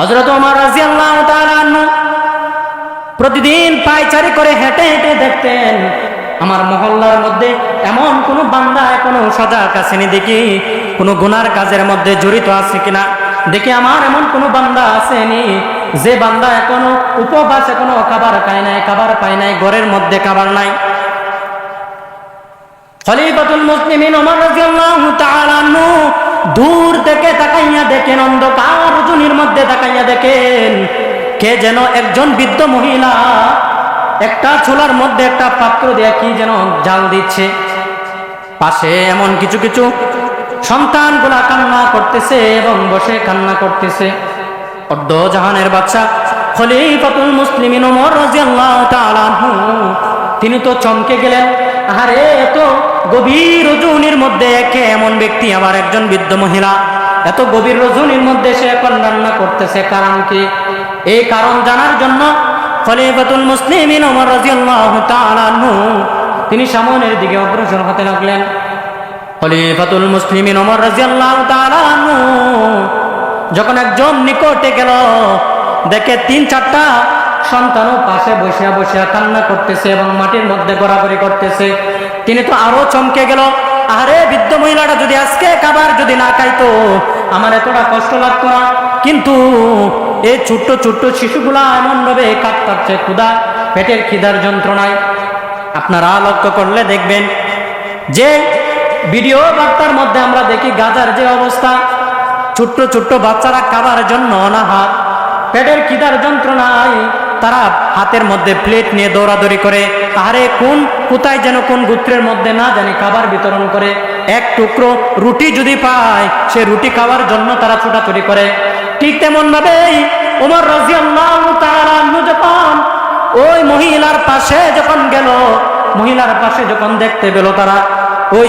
হজরত রাজিয়াল্লাহু তাআলা আনহু প্রতিদিন পায়চারি করে হেঁটে হেঁটে দেখতেন, আমার মহল্লার মধ্যে এমন কোনো বান্দা এখনও সজাগ আসেনি দেখি, কোনো গুনার কাজের মধ্যে জড়িত আছে কিনা? দেখি আমার এমন কোনো বান্দা আসেনি যে বান্দা এখনও উপবাস, এখনও খাবার খায় নাই, খাবার পায় নাই, ঘরের মধ্যে খাবার নাই। খলিফাতুল মুসলিমিন ওমর রাদিয়াল্লাহু তাআলা দূর থেকে তাকাইয়া দেখেন, অন্ধকার রজনীর মধ্যে তাকাইয়া দেখেন, কে যেন একজন বৃদ্ধ মহিলা একটা ছোলার মধ্যে একটা পাত্র দিয়ে কি যেন জাল দিচ্ছে। পাশে এমন কিছু কিছু সন্তানগুলা কান্না করতেছে এবং বসে কান্না করতেছে। অর্ধ জাহানের বাচ্চা খলিফাতুল আনহু, তিনি তো চমকে গেলেন। আরে এত গভীর রজনীর মধ্যে একে এমন ব্যক্তি আবার একজন বৃদ্ধ মহিলা। এত গভীর রজনীর মধ্যে সে এখন রান্না করতেছে, কারণ কি? এই কারণ জানার জন্য খলিফাতুল মুসলিমিন ওমর রাদিয়াল্লাহু তাআলা আনহু, তিনি সামনের দিকে অগ্রসর হতে লাগলেন। খলিফাতুল মুসলিমিন ওমর রাদিয়াল্লাহু তাআলা আনহু যখন একজন নিকটে গেল, দেখে তিন চারটা সন্তানও পাশে বসিয়া বসিয়া কান্না করতেছে এবং মাটির মধ্যে গড়াগড়ি করতেছে। তিনি তো আরও চমকে গেল আরে বৃদ্ধ মহিলাটা যদি আজকে খাবার যদি না খাইতো, আমার এতটা কষ্ট লাগতো না। কিন্তু এই ছোট্ট ছোট্ট শিশুগুলা এমন ভাবে কাটতাচ্ছে ক্ষুদা পেটের খিদার যন্ত্রণায় আপনারা লক্ষ্য করলে দেখবেন যে ভিডিও বার্তার মধ্যে আমরা দেখি গাজার যে অবস্থা। ছোট্ট ছোট্ট বাচ্চারা খাবার জন্য অনাহার, পেটের খিদার যন্ত্রণায় তারা হাতের মধ্যে প্লেট নিয়ে দৌড়াদৌড়ি করে আরে কোন, কোথায় যেন কোন গোত্রের মধ্যে না জানি খাবার বিতরণ করে। এক টুকরো রুটি যদি পায়, সে রুটি খাওয়ার জন্য তারা ছোটাছুটি করে। ঠিক তেমন ভাবেই ওমর রাজিয়াল্লাহু তাআলা যখন ওই মহিলার পাশে যখন গেল, মহিলার পাশে যখন দেখতে পেল তারা, ওই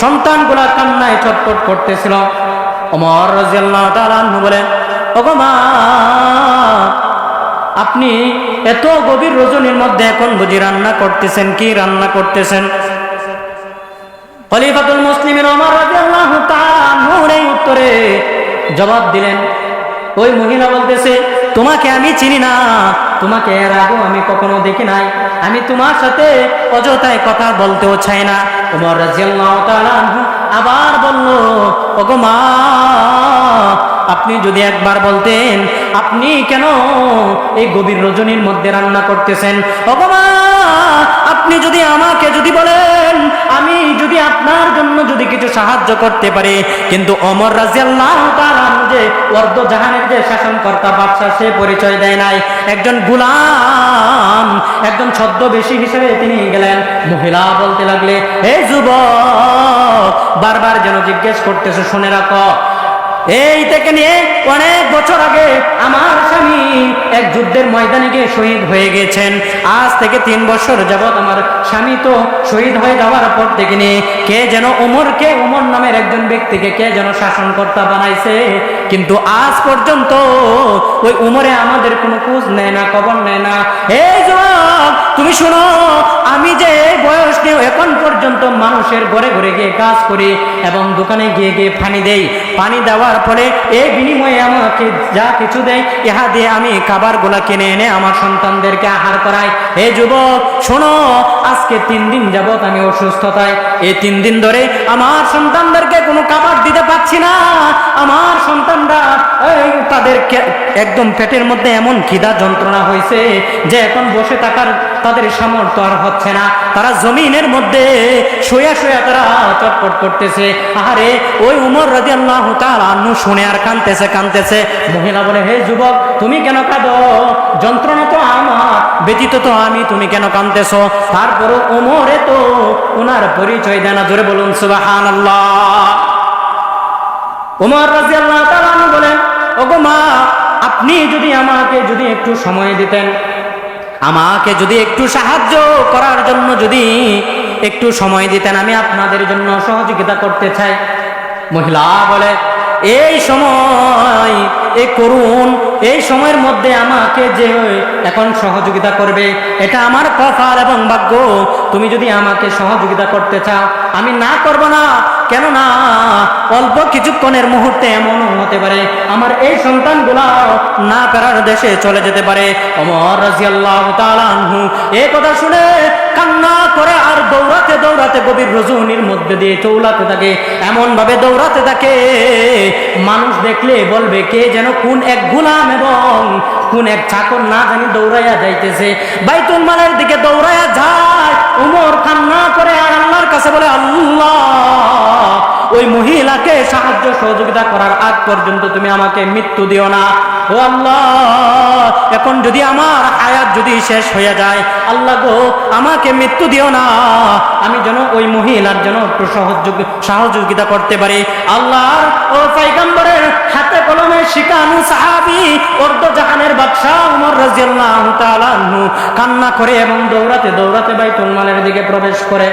সন্তানগুলা কান্নায় চটপট করতেছিল। ওমর রাজিয়াল্লাহু তাআলা বলেন, ওগো মা আপনি এত গভীর রজনীর মধ্যে এখন বুঝি রান্না করতেছেন, কি রান্না করতেছেন? খলিফাতুল মুসলিমের আনহুর এই উত্তরে জবাব দিলেন, ওই মহিলা বলতেছে, তোমাকে আমি চিনি না, তোমাকে এর আগেও আমি কখনো দেখি নাই, আমি তোমার সাথে অযথায় কথা বলতেও চাই না। তাআলা আনহু আবার বলল, ওগো মা আপনি যদি একবার বলতেন, আপনি কেন এই গভীর রজনীর মধ্যে রান্না করতেছেন? আপনি যদি আমাকে যদি বলেন, আমি যদি আপনার জন্য যদি কিছু সাহায্য করতে পারি, কিন্তু অমর রাজিয়াল্লাহ তাআলা যে অর্ধ জাহানের যে শাসনকর্তা বাদশা সে পরিচয় দেয় নাই। একজন গুলাম, একজন ছদ্মবেশী হিসেবে তিনি গেলেন। মহিলা বলতে লাগলে এই যুবক, বারবার যেন জিজ্ঞেস করতেছে, শুনে রাখো। এই থেকে নিয়ে অনেক বছর আগে আমার স্বামী এক যুদ্ধের ময়দানে গিয়ে শহীদ হয়ে গেছেন। আজ থেকে তিন বছর যাবৎ আমার স্বামী তো শহীদ হয়ে যাওয়ার পর থেকে নিয়ে কে যেন ওমরকে ওমর নামের একজন ব্যক্তিকে কে যেন শাসনকর্তা বানাইছে। কিন্তু আজ পর্যন্ত ওই উমরে আমাদের কোনো খোঁজ নেয় না, খবর নেয় না। এই যুবক, তুমি শোনো, আমি যে বয়স নিয়ে এখন পর্যন্ত মানুষের ঘরে ঘরে গিয়ে কাজ করি এবং দোকানে গিয়ে গিয়ে পানি দেই। পানি দেওয়ার পরে এই বিনিময়ে আমাকে যা কিছু দেয়, ইহা দিয়ে আমি খাবারগুলা কিনে এনে আমার সন্তানদেরকে আহার করাই। এই যুবক, শোনো, আজকে তিন দিন যাবত আমি অসুস্থতায়। এই তিন দিন ধরে আমার সন্তানদেরকে কোনো খাবার দিতে পারছি না। আমার সন্তানরা, এই, তাদেরকে একদম পেটের মধ্যে এমন খিদা যন্ত্রণা হয়েছে যে এখন বসে থাকার তাদের সামর্থ্য আর হচ্ছে না। তারা জমিনের মধ্যে শোয়া শোয়া তারা চটপট করতেছে। আরে ওই উমর রাজি আল্লাহ আন্নু শুনে আর কানতেছে কানতেছে মহিলা বলে, হে যুবক, তুমি কেন কাঁদো? যন্ত্রণা তো আমার, ব্যতীত তো আমি তুমি কেন কানতেছ তারপরও উমরে তো ওনার পরিচয় দেনা জোরে বলুন সুবাহান আল্লাহ উমর রাজি আল্লাহ বলেন, ওগো মা, আপনি যদি আমাকে যদি একটু সময় দিতেন আমাকে যদি একটু সাহায্য করার জন্য যদি একটু সময় দিতেন, আমি আপনাদের জন্য সহযোগিতা করতে চাই। মহিলা বলে, এই সময় এই করুন, এই সময়ের মধ্যে আমাকে যে এখন সহযোগিতা করবে, এটা আমার কপাল এবং ভাগ্য। তুমি যদি আমাকে সহযোগিতা করতে চাও, আমি না করব না কেননা অল্প কিছুক্ষণের মুহূর্তে এমন হতে পারে, আমার এই সন্তানগুলা না ফেরার দেশে চলে যেতে পারে। অমর রাজিয়াল্লাহু আনহু কথা শুনে কান্না করে আর দৌড়াতে দৌড়াতে গভীর রজনীর মধ্যে দিয়ে চৌলাতে থাকে। এমন ভাবে দৌড়াতে থাকে, মানুষ দেখলে বলবে, কে যেন কোন এক গুলাম এবং কোন এক চাকর না জানি দৌড়াইয়া যাইতেছে। বাইতুল মালের দিকে দৌড়াইয়া মহিলাকে সাহায্য সহযোগিতা করার আগ পর্যন্ত তুমি আমাকে মৃত্যু দিও না। ও আল্লাহ, এখন যদি আমার আয়াত যদি শেষ হয়ে যায়, আল্লাহ গো, আমাকে মৃত্যু দিও না। আমি যেন ওই মহিলার জন্য একটু সহযোগ সহযোগিতা করতে পারি। আল্লাহ ও পাইগাম্বরের হাতে কলমে শিকানু সাহাবি, অর্ধ জাহানের বাদশাহ উমর রাজিয়াল্লাহু তাআলা কান্না করে এবং দৌড়াতে দৌড়াতে বাইতুল মালের দিকে প্রবেশ করে।